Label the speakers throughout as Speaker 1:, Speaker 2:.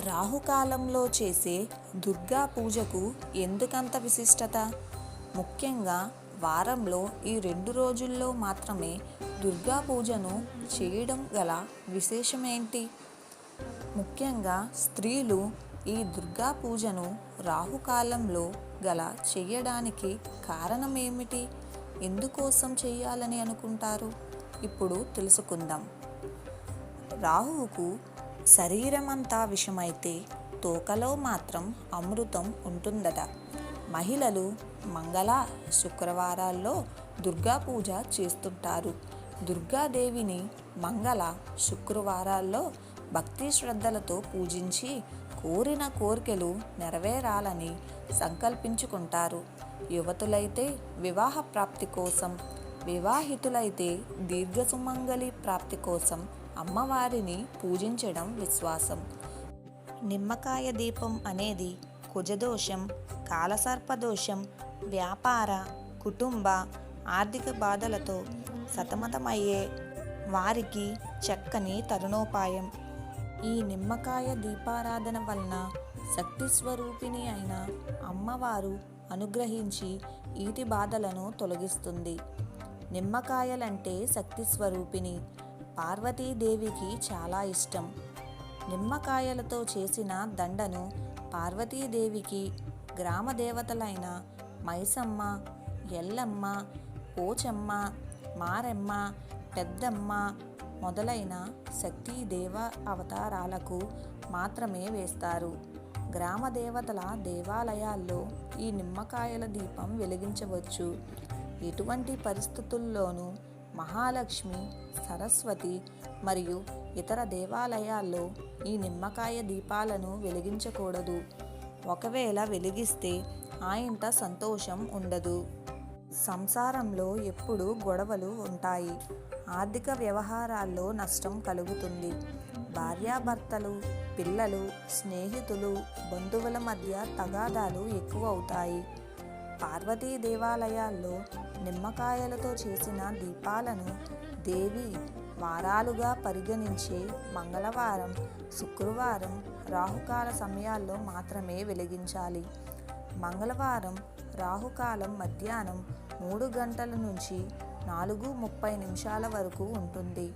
Speaker 1: రాహుకాలంలో చేసే దుర్గా పూజకు ఎందుకంత విశిష్టత? ముఖ్యంగా వారంలో ఈ రెండు రోజుల్లో మాత్రమే దుర్గా పూజను చేయడం గల విశేషమేంటి? ముఖ్యంగా స్త్రీలు ఈ దుర్గా పూజను రాహుకాలంలో గల చేయడానికి కారణమేమిటి? ఎందుకోసం చేయాలని అనుకుంటారు? ఇప్పుడు తెలుసుకుందాం. రాహువుకు శరీరమంతా విషమైతే తోకలో మాత్రం అమృతం ఉంటుందట. మహిళలు మంగళ శుక్రవారాల్లో దుర్గా పూజ చేస్తుంటారు. దుర్గాదేవిని మంగళ శుక్రవారాల్లో భక్తి శ్రద్ధలతో పూజించి కోరిన కోరికలు నెరవేరాలని సంకల్పించుకుంటారు. యువతులైతే వివాహ ప్రాప్తి కోసం వివాహితులైతే దీర్ఘసుమంగళి ప్రాప్తి కోసం అమ్మవారిని పూజించడం విశ్వాసం. నిమ్మకాయ దీపం అనేది కుజదోషం కాలసర్పదోషం వ్యాపార కుటుంబ ఆర్థిక బాధలతో సతమతమయ్యే వారికి చక్కని తరుణోపాయం. ఈ నిమ్మకాయ దీపారాధన వలన శక్తి స్వరూపిణి అయిన అమ్మవారు అనుగ్రహించి ఈతి బాధలను తొలగిస్తుంది. నిమ్మకాయలంటే శక్తి స్వరూపిణి. పార్వతీదేవికి చాలా ఇష్టం. నిమ్మకాయలతో చేసిన దండను పార్వతీదేవికి గ్రామ దేవతలైన మైసమ్మ ఎల్లమ్మ పోచమ్మ మారెమ్మ పెద్దమ్మ మొదలైన శక్తి దేవ అవతారాలకు మాత్రమే వేస్తారు. గ్రామ దేవతల దేవాలయాల్లో ఈ నిమ్మకాయల దీపం వెలిగించవచ్చు. ఎటువంటి పరిస్థితుల్లోనూ మహాలక్ష్మి సరస్వతి మరియు ఇతర దేవాలయాల్లో ఈ నిమ్మకాయ దీపాలను వెలిగించకూడదు. ఒకవేళ వెలిగిస్తే ఆ ఇంట సంతోషం ఉండదు. సంసారంలో ఎప్పుడూ గొడవలు ఉంటాయి. ఆర్థిక వ్యవహారాల్లో నష్టం కలుగుతుంది. భార్యాభర్తలు పిల్లలు స్నేహితులు బంధువుల మధ్య తగాదాలు ఎక్కువ అవుతాయి. పార్వతీ దేవాలయాల్లో నిమ్మకాయలతో చేసిన దీపాలను దేవి వారాలుగా పరిగణించే మంగళవారం శుక్రవారం రాహుకాల సమయాల్లో మాత్రమే వెలిగించాలి. మంగళవారం రాహుకాలం మధ్యాహ్నం మూడు గంటల నుంచి నాలుగు ముప్పై నిమిషాల వరకు ఉంటుంది.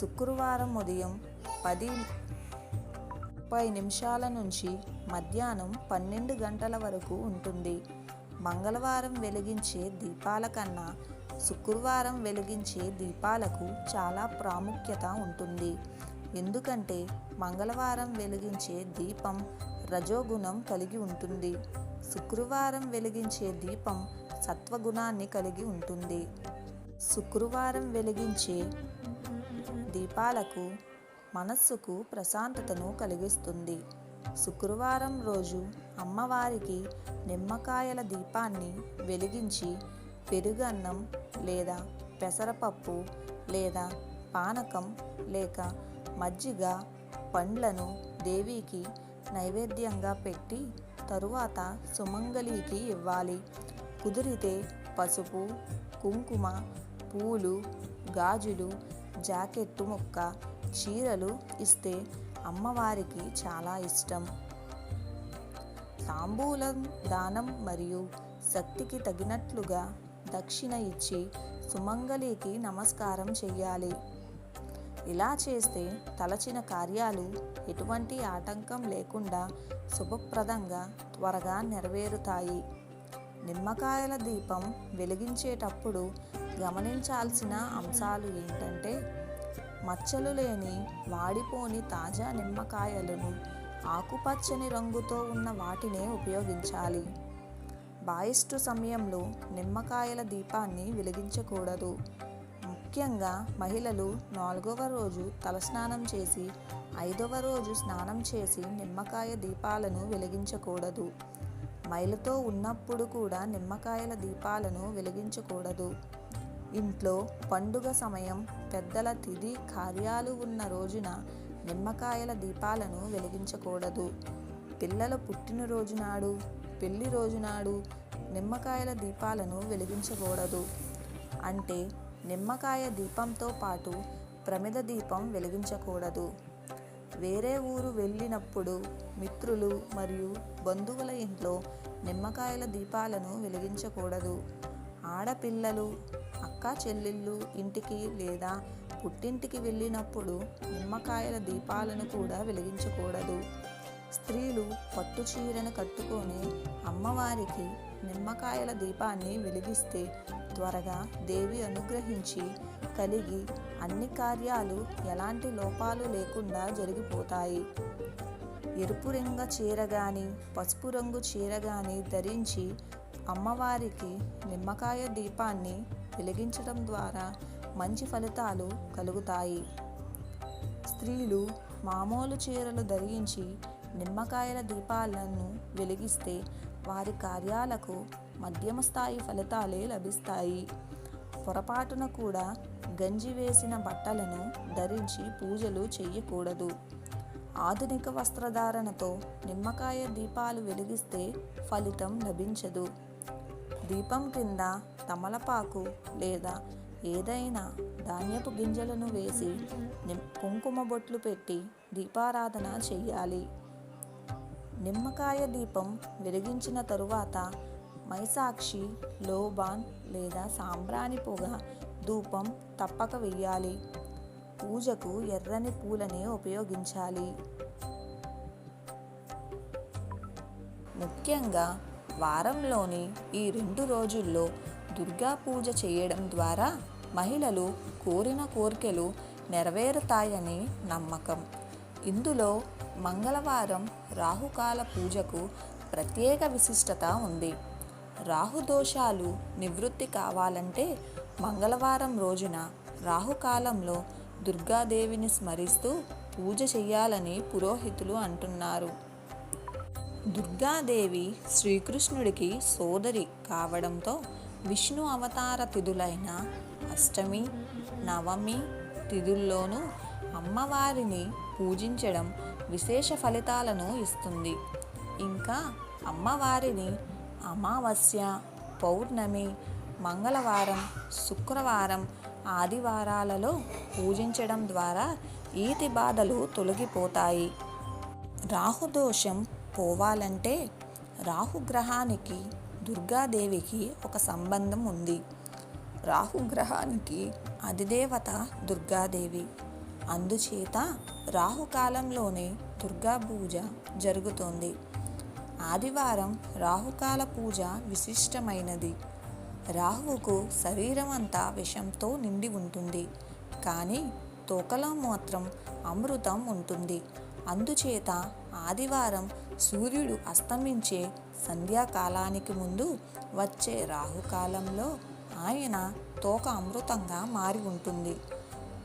Speaker 1: శుక్రవారం ఉదయం పది ముప్పై నిమిషాల నుంచి మధ్యాహ్నం పన్నెండు గంటల వరకు ఉంటుంది. మంగళవారం వెలిగించే దీపాల కన్నా శుక్రవారం వెలిగించే దీపాలకు చాలా ప్రాముఖ్యత ఉంటుంది. ఎందుకంటే మంగళవారం వెలిగించే దీపం రజోగుణం కలిగి ఉంటుంది. శుక్రవారం వెలిగించే దీపం సత్వగుణాన్ని కలిగి ఉంటుంది. శుక్రవారం వెలిగించే దీపాలకు మనస్సుకు ప్రశాంతతను కలిగిస్తుంది. శుక్రవారం రోజు అమ్మవారికి నిమ్మకాయల దీపాన్ని వెలిగించి పెరుగన్నం లేదా పెసరపప్పు లేదా పానకం లేక మజ్జిగ పండ్లను దేవికి నైవేద్యంగా పెట్టి తరువాత సుమంగళికి ఇవ్వాలి. కుదిరితే పసుపు కుంకుమ పూలు గాజులు జాకెట్టు ముక్క చీరలు ఇస్తే అమ్మవారికి చాలా ఇష్టం. తాంబూలం దానం మరియు శక్తికి తగినట్లుగా దక్షిణ ఇచ్చి సుమంగళికి నమస్కారం చెయ్యాలి. ఇలా చేస్తే తలచిన కార్యాలు ఎటువంటి ఆటంకం లేకుండా శుభప్రదంగా త్వరగా నెరవేరుతాయి. నిమ్మకాయల దీపం వెలిగించేటప్పుడు గమనించాల్సిన అంశాలు ఏంటంటే మచ్చలు లేని వాడిపోని తాజా నిమ్మకాయలను ఆకుపచ్చని రంగుతో ఉన్న వాటినే ఉపయోగించాలి. బాయిస్టు సమయంలో నిమ్మకాయల దీపాన్ని వెలిగించకూడదు. ముఖ్యంగా మహిళలు నాలుగవ రోజు తలస్నానం చేసి ఐదవ రోజు స్నానం చేసి నిమ్మకాయ దీపాలను వెలిగించకూడదు. మైలతో ఉన్నప్పుడు కూడా నిమ్మకాయల దీపాలను వెలిగించకూడదు. ఇంట్లో పండుగ సమయం పెద్దల తిథి కార్యాలు ఉన్న రోజున నిమ్మకాయల దీపాలను వెలిగించకూడదు. పిల్లల పుట్టినరోజు నాడు పెళ్ళి రోజు నాడు నిమ్మకాయల దీపాలను వెలిగించకూడదు. అంటే నిమ్మకాయ దీపంతో పాటు ప్రమిద దీపం వెలిగించకూడదు. వేరే ఊరు వెళ్ళినప్పుడు మిత్రులు మరియు బంధువుల ఇంట్లో నిమ్మకాయల దీపాలను వెలిగించకూడదు. ఆడపిల్లలు అక్క చెల్లెళ్ళు ఇంటికి లేదా పుట్టింటికి వెళ్ళినప్పుడు నిమ్మకాయల దీపాలను కూడా వెలిగించకూడదు. స్త్రీలు పట్టు చీరను కట్టుకొని అమ్మవారికి నిమ్మకాయల దీపాన్ని వెలిగిస్తే త్వరగా దేవి అనుగ్రహించి కలిగి అన్ని కార్యాలు ఎలాంటి లోపాలు లేకుండా జరిగిపోతాయి. ఎరుపు రంగు చీర కానీ పసుపు రంగు చీర కానీ ధరించి అమ్మవారికి నిమ్మకాయ దీపాన్ని వెలిగించడం ద్వారా మంచి ఫలితాలు కలుగుతాయి. స్త్రీలు మామూలు చీరలు ధరించి నిమ్మకాయల దీపాలను వెలిగిస్తే వారి కార్యాలకు మధ్యమ స్థాయి ఫలితాలే లభిస్తాయి. పొరపాటున కూడా గంజి వేసిన బట్టలను ధరించి పూజలు చేయకూడదు ఆధునిక వస్త్రధారణతో నిమ్మకాయ దీపాలు వెలిగిస్తే ఫలితం లభించదు. దీపం కింద తమలపాకు లేదా ఏదైనా ధాన్యపు గింజలను వేసి కుంకుమ బొట్లు పెట్టి దీపారాధన చెయ్యాలి. నిమ్మకాయ దీపం వెలిగించిన తరువాత మైసాక్షి లోబాన్ లేదా సాంబ్రాణి పొగ ధూపం తప్పక వెయ్యాలి. పూజకు ఎర్రని పూలని ఉపయోగించాలి. ముఖ్యంగా వారంలోని ఈ రెండు రోజుల్లో దుర్గా పూజ చేయడం ద్వారా మహిళలు కోరిన కోరికలు నెరవేరుతాయని నమ్మకం. ఇందులో మంగళవారం రాహుకాల పూజకు ప్రత్యేక విశిష్టత ఉంది. రాహుదోషాలు నివృత్తి కావాలంటే మంగళవారం రోజున రాహుకాలంలో దుర్గాదేవిని స్మరిస్తూ పూజ చేయాలని పురోహితులు అంటున్నారు. దుర్గాదేవి శ్రీకృష్ణుడికి సోదరి కావడంతో విష్ణు అవతార తిథులైన అష్టమి నవమి తిథుల్లోనూ అమ్మవారిని పూజించడం విశేష ఫలితాలను ఇస్తుంది. ఇంకా అమ్మవారిని అమావాస్య పౌర్ణమి మంగళవారం శుక్రవారం ఆదివారాలలో పూజించడం ద్వారా ఈతి బాధలు తొలగిపోతాయి. రాహుదోషం పోవాలంటే రాహుగ్రహానికి దుర్గాదేవికి ఒక సంబంధం ఉంది. రాహుగ్రహానికి అధిదేవత దుర్గాదేవి. అందుచేత రాహుకాలంలోనే దుర్గా పూజ జరుగుతోంది. ఆదివారం రాహుకాల పూజ విశిష్టమైనది. రాహువుకు శరీరం అంతా విషంతో నిండి ఉంటుంది. కానీ తోకలో మాత్రం అమృతం ఉంటుంది. అందుచేత ఆదివారం సూర్యుడు అస్తమించే సంధ్యాకాలానికి ముందు వచ్చే రాహుకాలంలో ఆయన తోక అమృతంగా మారి ఉంటుంది.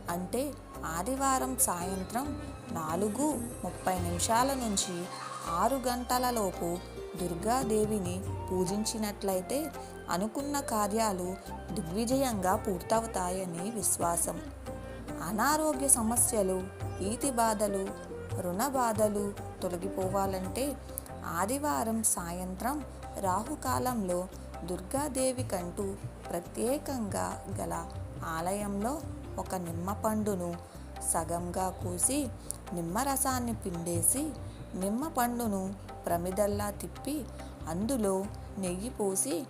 Speaker 1: అంటే ఆదివారం సాయంత్రం నాలుగు ముప్పై నిమిషాల నుంచి ఆరు గంటలలోపు దుర్గాదేవిని పూజించినట్లయితే అనుకున్న కార్యాలు దిగ్విజయంగా పూర్తవుతాయని విశ్వాసం. అనారోగ్య సమస్యలు ఈతి బాధలు రుణ బాధలు తొలగిపోవాలంటే ఆదివారం సాయంత్రం రాహుకాలంలో దుర్గాదేవి కంటూ ప్రత్యేకంగా గల ఆలయంలో ఒక నిమ్మ పండును సగంగా కోసి నిమ్మరసాన్ని పిండేసి నిమ్మ పండును ప్రమిదల్లా తిప్పి అందులో నెయ్యి పోసి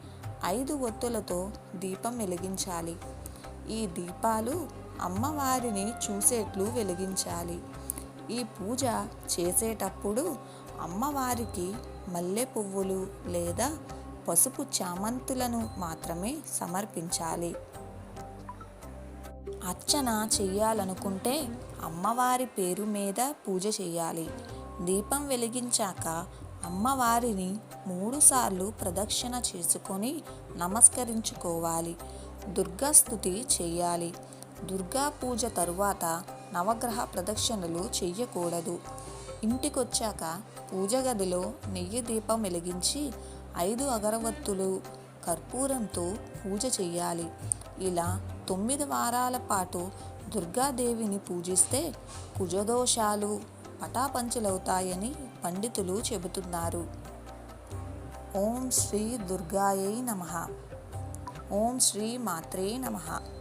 Speaker 1: ఐదు ఒత్తులతో దీపం వెలిగించాలి. ఈ దీపాలు అమ్మవారిని చూసేట్లు వెలిగించాలి. ఈ పూజ చేసేటప్పుడు అమ్మవారికి మల్లె పువ్వులు లేదా పసుపు చామంతులను మాత్రమే సమర్పించాలి. అర్చన చేయాలనుకుంటే అమ్మవారి పేరు మీద పూజ చేయాలి. దీపం వెలిగించాక అమ్మవారిని మూడుసార్లు ప్రదక్షిణ చేసుకొని నమస్కరించుకోవాలి. దుర్గా స్తుతి చేయాలి. దుర్గా పూజ తరువాత నవగ్రహ ప్రదక్షిణలు చెయ్యకూడదు. ఇంటికొచ్చాక పూజ గదిలో నెయ్యి దీపం వెలిగించి ఐదు అగరవత్తులు కర్పూరంతో పూజ చెయ్యాలి. ఇలా తొమ్మిది వారాల పాటు దుర్గాదేవిని పూజిస్తే కుజదోషాలు పటాపంచులవుతాయని పండితులు చెబుతున్నారు. ఓం శ్రీ దుర్గాయై నమ. ఓం శ్రీ మాత్రే నమః.